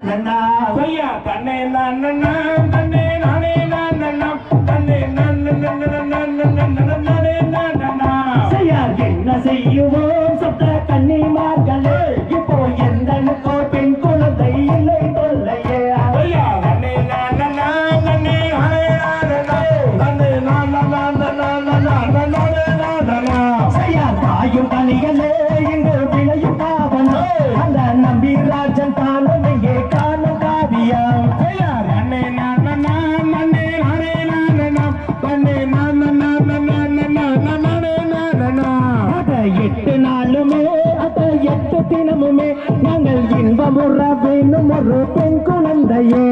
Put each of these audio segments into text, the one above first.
ஐயா தன்னை நான் தன்னை நானே நான் தன்னை நான் என்ன செய்யுவோம்? சொத்த கன்னிமார்களே இப்போ எந்தனுக்கோ பெண் குழந்தை இல்லை தொல்லையே. ஐயா தன்னை நான் தன்னை நானே தன்னை நான் நானே நான் செய்யார் தாயும் பணிகளே இங்கு விளையும் பாவனோ அந்த நம்பிராஜன் தானும் எட்டு நாளுமே அத எட்டு தினமுமே நாங்கள் இன்பமுற வேணும் ஒரு பெண் குழந்தையே.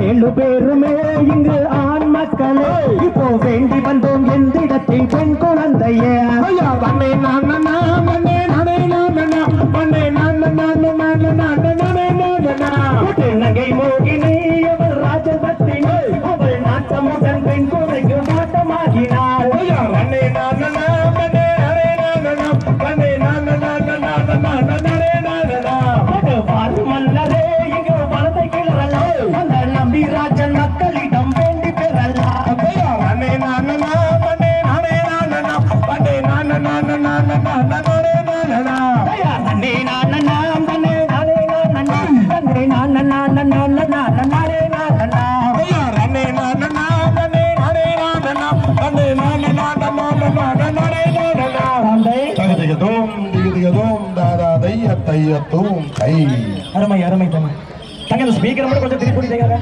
ஏழு பேருமே இங்கு ஆண் மக்களே இப்போ வேண்டி வந்தோம் எந்திடத்தில் பெண் குழந்தையே. ஐயா தன்னை நான் நான் அருமை அருமை தம்பி தங்க ஸ்பீக்கர் மட்டும் கொஞ்சம் திருப்பி பிடித்தீங்க